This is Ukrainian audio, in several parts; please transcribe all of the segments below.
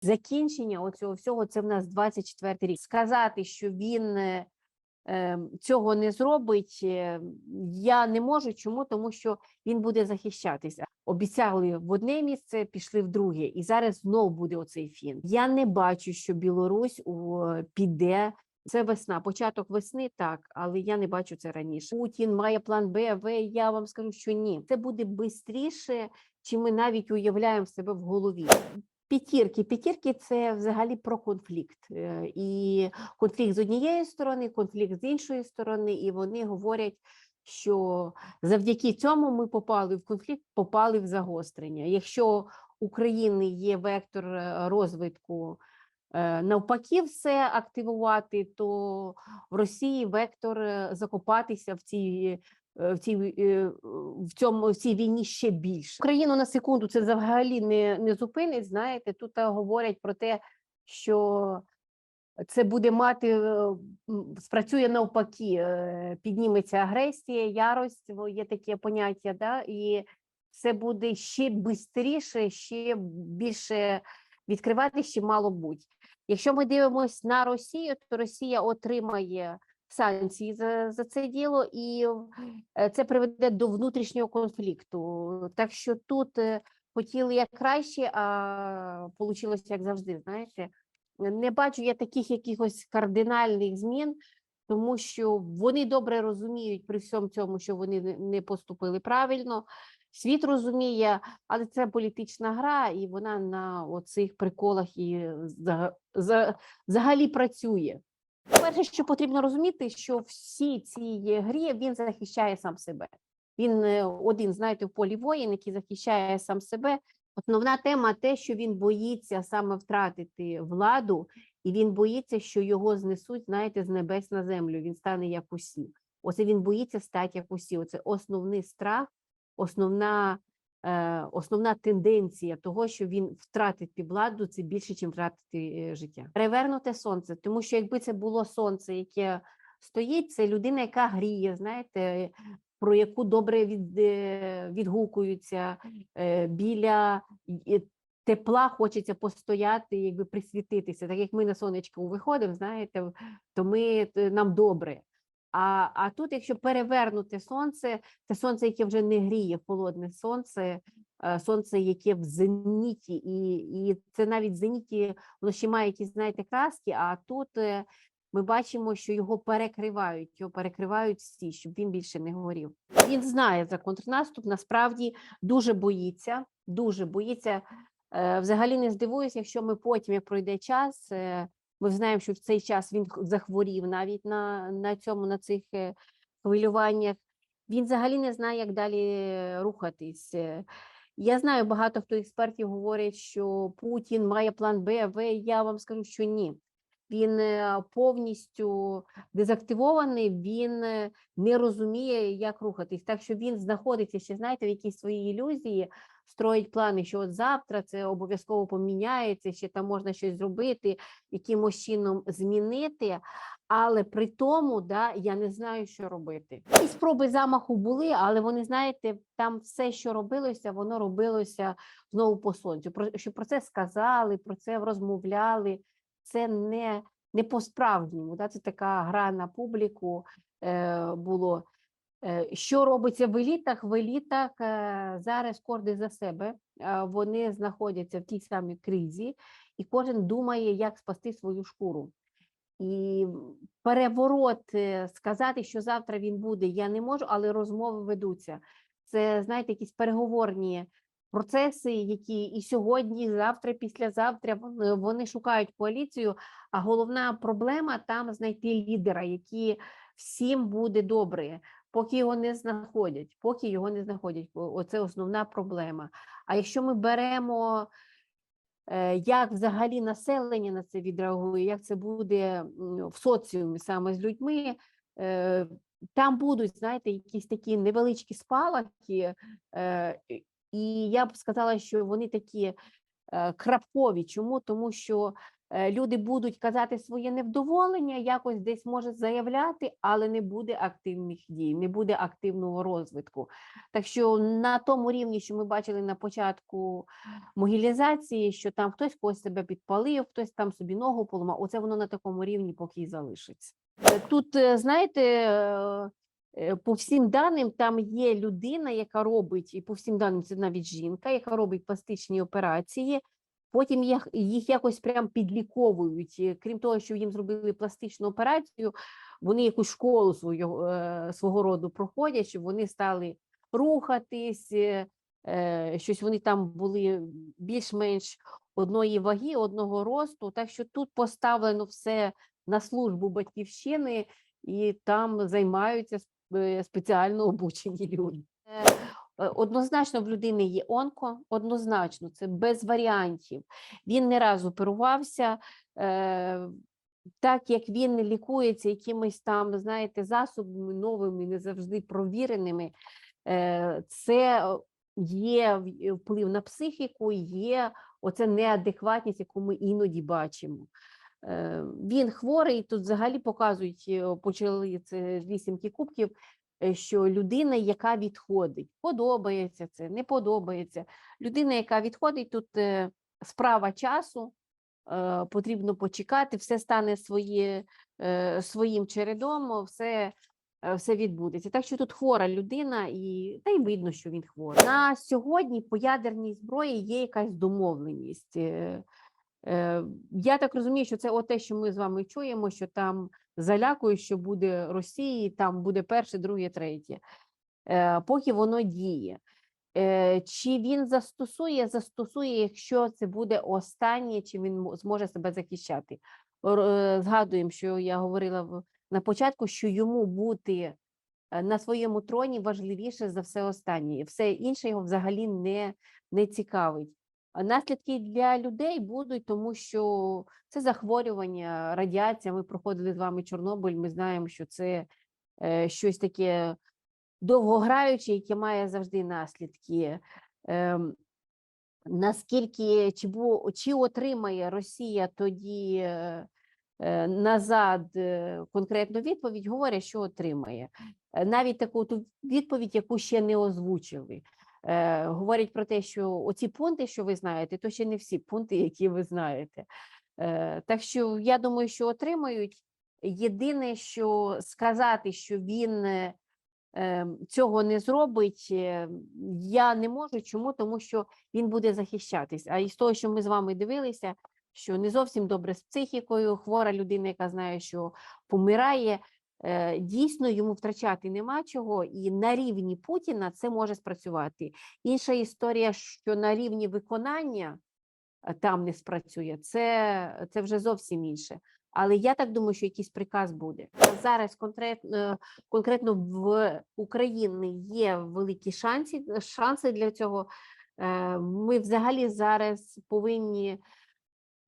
закінчення оцього всього це в нас 24 рік. Сказати, що він е, е, цього не зробить, е, я не можу. Чому? Тому що він буде захищатися. Обіцяли в одне місце, пішли в друге, і зараз знов буде оцей фін. Я не бачу, що Білорусь у, піде. Це весна, початок весни, так, але я не бачу це раніше. Путін має план Б, В. Я вам скажу, що ні. Це буде швидше, чим ми навіть уявляємо себе в голові. П'ятірки. П'ятірки це взагалі про конфлікт. Е, І конфлікт з однієї сторони, конфлікт з іншої сторони, і вони говорять, що завдяки цьому ми попали в конфлікт, попали в загострення. Якщо України є вектор е, розвитку е, навпаки, все активувати, то в Росії вектор закопатися в цій. Е, В цій, е, в цьому в цій війні ще більше Україну на секунду це взагалі не, не зупинить. Знаєте, тут говорять про те, що це буде мати е, спрацює навпаки, підніметься агресія, ярость, є таке поняття, да, і це буде ще швидше, ще більше відкривати, ще мало бути. Якщо ми дивимося на Росію, то Росія отримає санкції за, за це діло, і е, це приведе до внутрішнього конфлікту. Так що тут е, хотіли як краще, а вийшло як завжди. Знаєте, не бачу я таких якихось кардинальних змін, тому що вони добре розуміють при всьому цьому, що вони не- поступили правильно. Світ розуміє, але це політична гра, і вона на оцих приколах і за- взагалі працює. Перше, що потрібно розуміти, що всі цій грі він захищає сам себе. Він е, один, знаєте, в полі воїн, який захищає сам себе. Основна тема те, що він боїться саме втратити владу, і він боїться, що його знесуть, знаєте, з небес на землю. Він стане як усі. Оце він боїться стати як усі. Оце основний страх, основна, основна тенденція того, що він втратить владу, це більше, ніж втратити е, життя. Перевернуте сонце, тому що якби це було сонце, яке стоїть, це людина, яка гріє, знаєте, про яку добре від, е, відгукуються е, біля тепла хочеться постояти, якби присвітитися. Так як ми на сонечко виходимо, знаєте, то ми нам добре. А, а тут, якщо перевернути сонце, це сонце, яке вже не гріє, холодне сонце, е, сонце, яке в зеніті, і, і це навіть в зеніті воно ще має якісь, знаєте, краски, а тут е, ми бачимо, що його перекривають, його перекривають всі, щоб він більше не горів. Він знає за контрнаступ, насправді дуже боїться, дуже боїться. Е, Взагалі не здивуюся, якщо ми потім, як пройде час, ми знаємо, що в цей час він захворів навіть на, на цьому, на цих е, хвилюваннях. Він взагалі не знає, як далі рухатись. Е, Я знаю, багато хто експертів говорять, що Путін має план Б, В. Я вам скажу, що ні. Він е, повністю дезактивований, він е, не розуміє, як рухатись. Так що він знаходиться ще, знаєте, в якійсь своїй ілюзії, строїть плани, що от завтра це обов'язково поміняється, ще там можна щось зробити, якимось чином змінити. Але при тому, да, я не знаю, що робити. І спроби замаху були, але вони, знаєте, там все, що робилося, воно робилося знову по сонцю. Про що про це сказали, про це розмовляли. Це не, не по-справжньому. Да? Це така гра на публіку е, було. Е, Що робиться в елітах? В елітах е, зараз кожен за себе. Вони знаходяться в тій самій кризі, і кожен думає, як спасти свою шкуру. І переворот е, сказати, що завтра він буде, я не можу, але розмови ведуться. Це, знаєте, якісь переговорні процеси, які і сьогодні, і завтра, післязавтра вони, вони шукають коаліцію. А головна проблема там знайти лідера, який всім буде добре, поки його не знаходять, поки його не знаходять. Оце основна проблема. А якщо ми беремо е, як взагалі населення на це відреагує, як це буде в соціумі саме з людьми. е, Там будуть, знаєте, якісь такі невеличкі спалахи, е, і- я б сказала, що вони такі е, крапкові. Чому? Тому що е, люди будуть казати своє невдоволення, якось десь може заявляти, але не буде активних дій, не буде активного розвитку. Так що на тому рівні, що ми бачили на початку могілізації, що там хтось когось себе підпалив, хтось там собі ногу поламав, оце воно на такому рівні поки і залишиться. Е, Тут, знаєте, по всім даним, там є людина, яка робить, і по всім даним це навіть жінка, яка робить пластичні операції. Потім їх, їх якось прям підліковують. Крім того, що їм зробили пластичну операцію, вони якусь школу свою, е, свого роду проходять, щоб вони стали рухатись, е, е, щось вони там були більш-менш одної ваги, одного росту. Так що тут поставлено все на службу батьківщини, і там займаються е, спеціально обучені люди. Е, е, Однозначно в людини є онко, однозначно, це без варіантів. Він не раз оперувався, е, так як він лікується якимись там, знаєте, засобами новими, не завжди провіреними, це є вплив на психіку, є оця неадекватність, яку ми іноді бачимо. Е, Він хворий, тут взагалі показують, е, почали це вісімки кубків, е, що людина, яка відходить, подобається це, не подобається. Людина, яка відходить, тут справа часу, потрібно почекати, все стане своє, своїм чередом, все, все відбудеться. Так що тут хвора людина, і та й видно, що він хворий. На сьогодні по ядерній зброї є якась домовленість. Е, Я так розумію, що це те, що ми з вами чуємо, що там залякують, що буде Росії, там буде перше, друге, третє, Е, поки воно діє. Е, Чи він застосує, застосує, якщо це буде останнє, чи він зможе себе захищати. Згадуємо, що я говорила на початку, що йому бути на своєму троні важливіше за все останнє. Все інше його взагалі не, не цікавить. Наслідки для людей будуть, тому що це захворювання, радіація. Ми проходили з вами Чорнобиль. Ми знаємо, що це е, щось таке довгограюче, яке має завжди наслідки. Ем, наскільки чи, бу, чи отримає Росія тоді е, е, назад конкретну відповідь, говорять, що отримає. Навіть таку відповідь, яку ще не озвучили. Е, говорять про те, що оці пункти, що ви знаєте, то ще не всі пункти, які ви знаєте. Е, так що я думаю, що отримають. Єдине, що сказати, що він е, е, цього не зробить, я не можу. Чому? Тому що він буде захищатись. А із того, що ми з вами дивилися, що не зовсім добре з психікою, хвора людина, яка знає, що помирає, дійсно йому втрачати нема чого, і на рівні Путіна це може спрацювати. Інша історія, що на рівні виконання е, там не спрацює, це, це вже зовсім інше. Але я так думаю, що якийсь приказ буде. Зараз конкретно, конкретно в Україні є великі шанси, шанси для цього. Е, Ми взагалі зараз повинні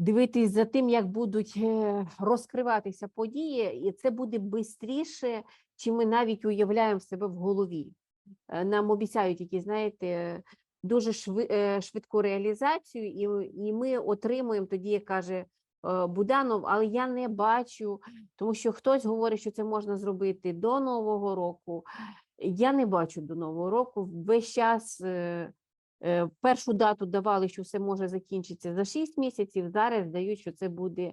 дивитись за тим, як будуть е, розкриватися події, і це буде швидше, чим ми навіть уявляємо себе в голові. Е, Нам обіцяють якісь, знаєте, дуже е, швидку реалізацію, і, і ми отримуємо тоді, як каже Буданов, але я не бачу, тому що хтось говорить, що це можна зробити до Нового року. Я не бачу до Нового року. Весь час першу дату давали, що все може закінчитися за 6 місяців. Зараз дають, що це буде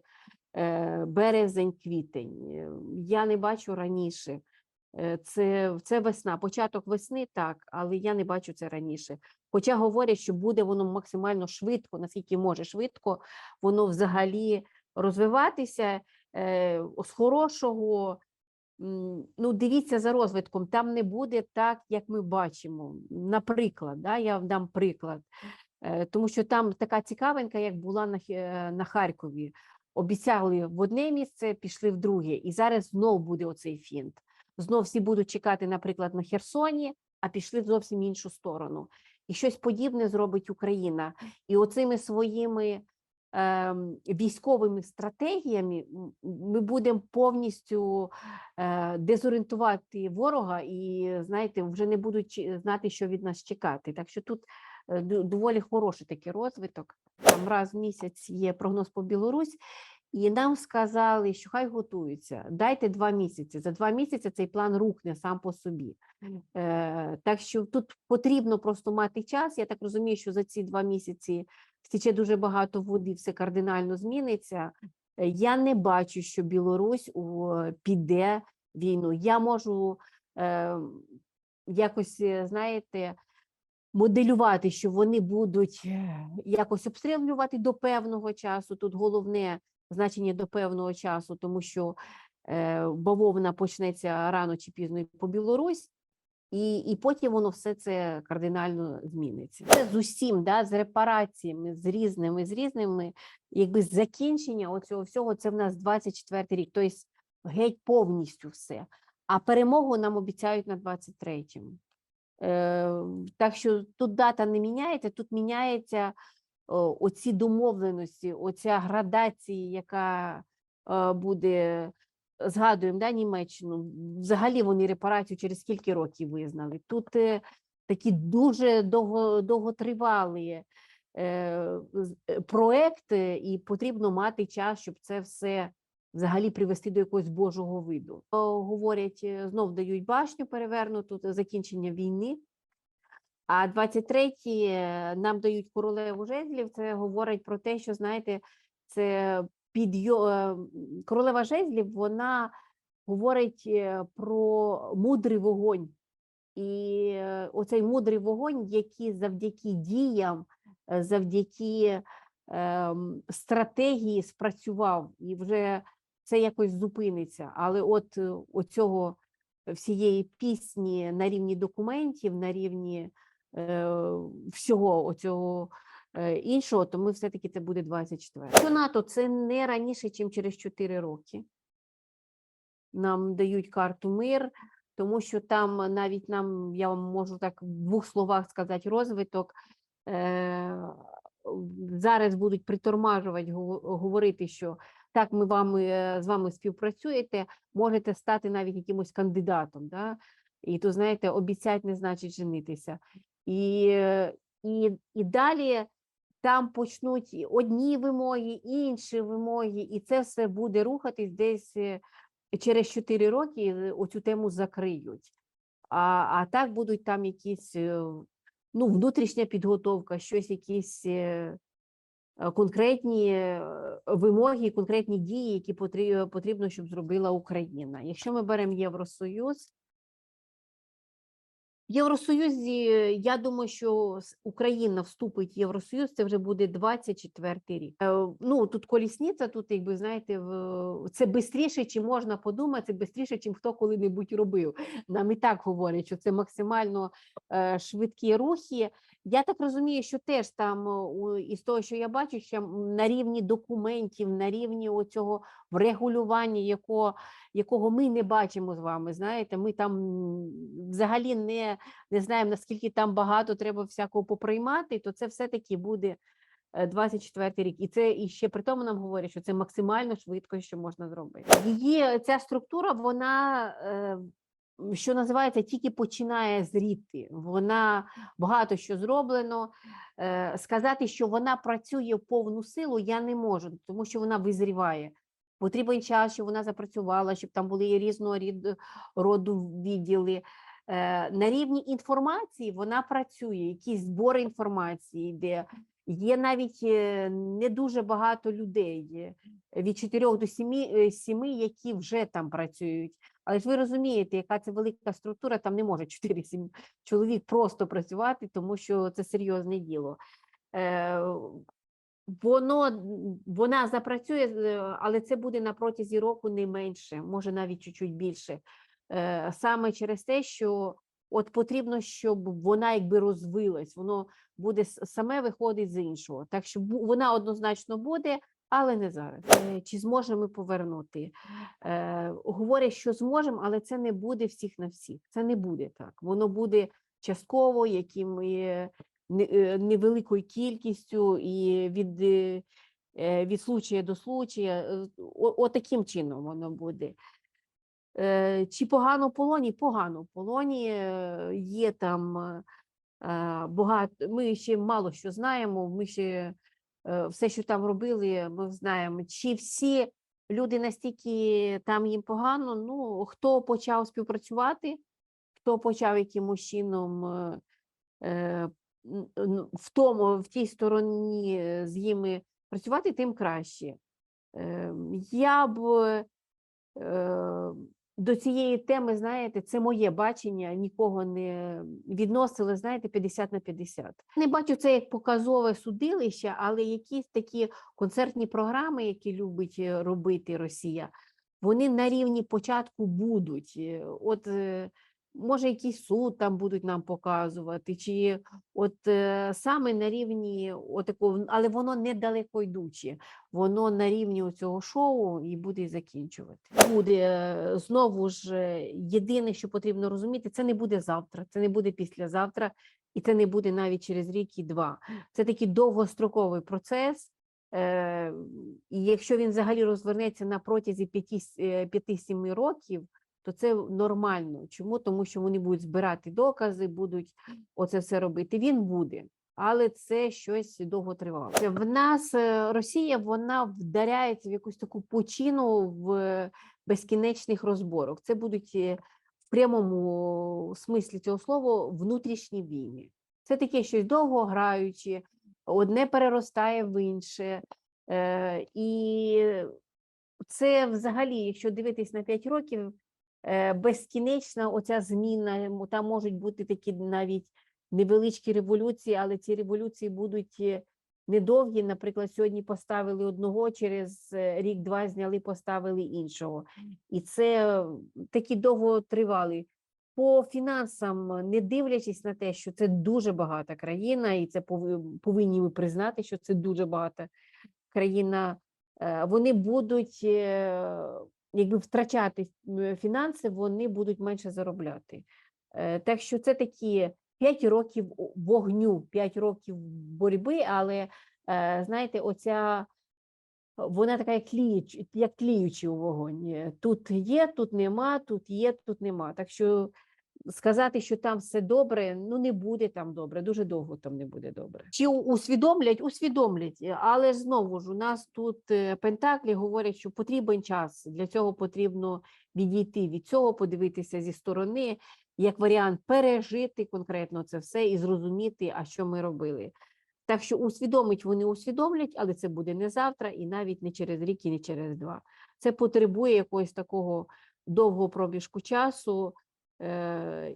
е, березень-квітень. Е, Я не бачу раніше. Е, Це, це весна, початок весни, так, але я не бачу це раніше. Хоча говорять, що буде воно максимально швидко, наскільки може швидко, воно взагалі розвиватися е, з хорошого. Ну, дивіться за розвитком, там не буде так, як ми бачимо. Наприклад, да, я вам дам приклад, Е, тому що там така цікавинка, як була на, е, на Харкові. Обіцяли в одне місце, пішли в друге, і зараз знов буде оцей фінт. Знов всі будуть чекати, наприклад, на Херсоні, а пішли в зовсім іншу сторону. І щось подібне зробить Україна. І оцими своїми військовими стратегіями ми будемо повністю е, дезорієнтувати ворога, і знаєте, вже не будуть знати, що від нас чекати. Так що тут е, доволі хороший такий розвиток. Там раз в місяць є прогноз по Білорусь, і нам сказали, що хай готуються. Dайте два місяці. За два місяці цей план рухне сам по собі. Е, так що тут потрібно просто мати час. Я так розумію, що за ці два місяці стіче дуже багато води, все кардинально зміниться. Е, Я не бачу, що Білорусь у, піде війну. Я можу е, якось, е, знаєте, моделювати, що вони будуть е, якось обстрілювати до певного часу. Тут головне значення до певного часу, тому що е, бавовна почнеться рано чи пізно по Білорусь. І, і потім воно все це кардинально зміниться. Це з усім, да, з репараціями, з різними, з різними, якби закінчення оцього всього, це в нас 24 рік, тобто геть повністю все. А перемогу нам обіцяють на 23-му. Е, так що тут дата не міняється, тут міняється оці домовленості, оця градація, яка е, буде згадуємо да, Німеччину, взагалі вони репарацію через скільки років визнали. Тут е, такі дуже довго, довготривалі е, е, проекти, і потрібно мати час, щоб це все взагалі привести до якогось божого виду. Говорять, е, знов дають башню перевернуту, закінчення війни. А 23-й е, нам дають королеву жезлів. Це говорить про те, що знаєте, це підйо... е, королева жезлів, вона говорить е, про мудрий вогонь. І е, оцей мудрий вогонь, який завдяки діям, е, завдяки ем, стратегії спрацював, і вже це якось зупиниться. Але от оцього всієї пісні на рівні документів, на рівні всього оцього іншого, то ми все-таки це буде 24. Що НАТО це не раніше, ніж через 4 роки. Нам дають карту мир, тому що там навіть нам, я вам можу так в двох словах сказати, розвиток. Е, зараз будуть притормажувати, говорити, що так, ми вами, е, з вами співпрацюєте, можете стати навіть якимось кандидатом. Да? І то, знаєте, обіцять не значить женитися. І, е, і, і далі там почнуть одні вимоги, інші вимоги, і це все буде рухатись десь е, через 4 роки е, оцю тему закриють. А, а так будуть там якісь е, ну, внутрішня підготовка, щось якісь конкретні вимоги, конкретні дії, які потрібно, щоб зробила Україна. Якщо ми беремо Євросоюз, Євросоюзі, е, я думаю, що Україна вступить в Євросоюз, це вже буде 24 рік. Е, Ну тут колісниця, тут, якби знаєте, в- це швидше, чим можна подумати, це швидше, чим хто коли-небудь робив. Нам і так говорять, що це максимально е, швидкі рухи. Я так розумію, що теж там із того, що я бачу, що на рівні документів, на рівні оцього врегулювання, якого, якого ми не бачимо з вами. Знаєте, ми там взагалі не, не знаємо, наскільки там багато треба всякого поприймати, то це все-таки буде е, 24 рік. І це і ще при тому нам говорять, що це максимально швидко, що можна зробити. Її ця структура, вона. Що називається, тільки починає зріти. Вона багато що зроблено. Е, Сказати, що вона працює в повну силу, я не можу, тому що вона визріває. Потрібен час, щоб вона запрацювала, щоб там були різного роду відділи. Е, На рівні інформації вона працює, якісь збори інформації, де є навіть е, не дуже багато людей, від 4 до 7, 7, які вже там працюють. Але ж ви розумієте, яка це велика структура, там не може 4-7 чоловік просто працювати, тому що це серйозне діло. Е, Воно вона запрацює, е, але це буде на протязі року не менше, може навіть чуть-чуть більше. Е, Саме через те, що от потрібно, щоб вона якби розвилась, воно буде саме виходить з іншого. Так що вона однозначно буде, але не зараз. Е, Чи зможемо ми повернути? Е, Говорять, що зможемо, але це не буде всіх на всіх. Це не буде так. Воно буде частково, яким е, невеликою кількістю і від, від случая до случая. Отаким чином воно буде. Чи погано в полоні? Погано в полоні. Є там багато, ми ще мало що знаємо, ми ще все, що там робили, ми знаємо. Чи всі люди настільки там їм погано? Ну, хто почав співпрацювати, хто почав якимось чином е, е, в тому, в тій стороні е, з ними працювати, тим краще. Е, Я б е, до цієї теми, знаєте, це моє бачення, нікого не відносили, знаєте, 50 на 50. Не бачу це як показове судилище, але якісь такі концертні програми, які любить е, робити Росія, вони на рівні початку будуть. Е, От е, може, якийсь суд там будуть нам показувати, чи от е, саме на рівні отакого, але воно недалеко йдуче воно на рівні цього шоу і буде і закінчувати. Буде е, знову ж е, єдине, що потрібно розуміти, це не буде завтра, це не буде післязавтра, і це не буде навіть через рік і два. Це такий довгостроковий процес. е, І якщо він взагалі розвернеться на протязі 5-7 років, то це нормально. Чому? Тому що вони будуть збирати докази, будуть оце все робити. Він буде але це щось довготривале. В нас е, Росія вона вдаряється в якусь таку почину в безкінечних розборок. Це будуть е, в прямому смислі цього слова внутрішні війни. Це таке щось довгограюче, одне переростає в інше. Е, І це взагалі, якщо дивитись на 5 років, е, безкінечна оця зміна, там можуть бути такі навіть невеличкі революції, але ці революції будуть е, недовгі. Наприклад, сьогодні поставили одного, через е, рік-два зняли, поставили іншого. І це такі довготривалі. По фінансам, не дивлячись на те, що це дуже багата країна, і це пови- повинні ми признати, що це дуже багата країна, е, вони будуть е, якби втрачати фінанси, вони будуть менше заробляти. Е, Так що це такі 5 років вогню, 5 років боротьби, але е, знаєте, оця вона така, як тліюч, як тліючий у вогонь. Е, Тут є, тут нема, тут є, тут нема. Так що сказати, що там все добре, ну не буде там добре, дуже довго там не буде добре. Чи усвідомлять, усвідомлять, але знову ж у нас тут е, Пентаклі говорять, що потрібен час. Для цього потрібно відійти від цього, подивитися зі сторони, як варіант пережити конкретно це все і зрозуміти, а що ми робили. Так що усвідомить вони усвідомлять, але це буде не завтра і навіть не через рік і не через два. Це потребує якогось такого довгого проміжку часу,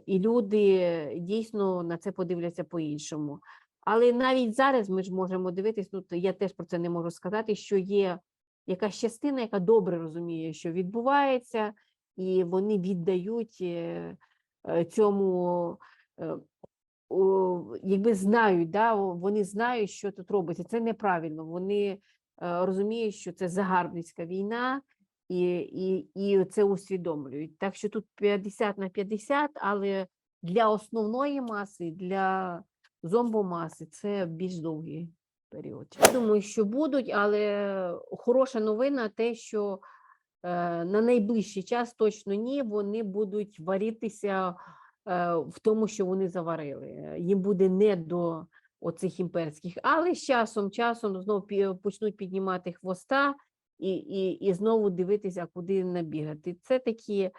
і люди дійсно на це подивляться по-іншому. Але навіть зараз ми ж можемо дивитись, ну я теж про це не можу сказати, що є якась частина, яка добре розуміє, що відбувається, і вони віддають е, е, цьому. е, якби знають, да, вони знають, що тут робиться. Це неправильно. Вони е, розуміють, що це загарбницька війна, і, і, і це усвідомлюють. Так що тут 50 на 50, але для основної маси, для зомбомаси це більш довгий період. Я думаю, що будуть, але хороша новина те, що е, на найближчий час точно ні, вони будуть варитися е, в тому, що вони заварили. Їм буде не до оцих імперських, але з часом, часом знову почнуть піднімати хвоста і, і, і знову дивитися, куди набігати. Це такі,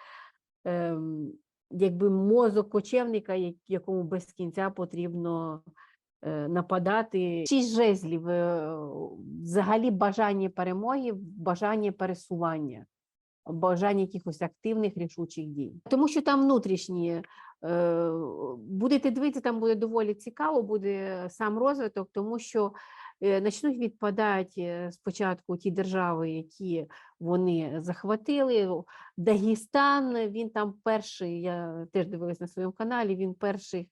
ем, якби мозок кочевника, якому без кінця потрібно е, нападати. Шість жезлів, е, взагалі бажання перемоги, бажання пересування бажання якихось активних рішучих дій. Тому що там внутрішні е, будете дивитися, там буде доволі цікаво, буде сам розвиток, тому що е, почнуть відпадати е, спочатку ті держави, які вони захватили. Дагестан, він там перший, я теж дивилась на своєму каналі, він перший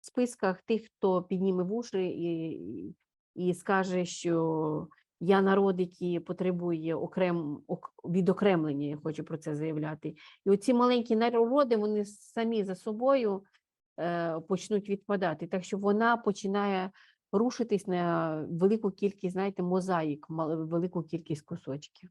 в списках тих, хто підніме вуші і, і скаже, що я народ, який потребує окрем, ок- відокремлення, я хочу про це заявляти. І оці маленькі народи, вони самі за собою е, почнуть відпадати. Так що вона починає рушитись на велику кількість, знаєте, мозаїк, велику кількість кусочків.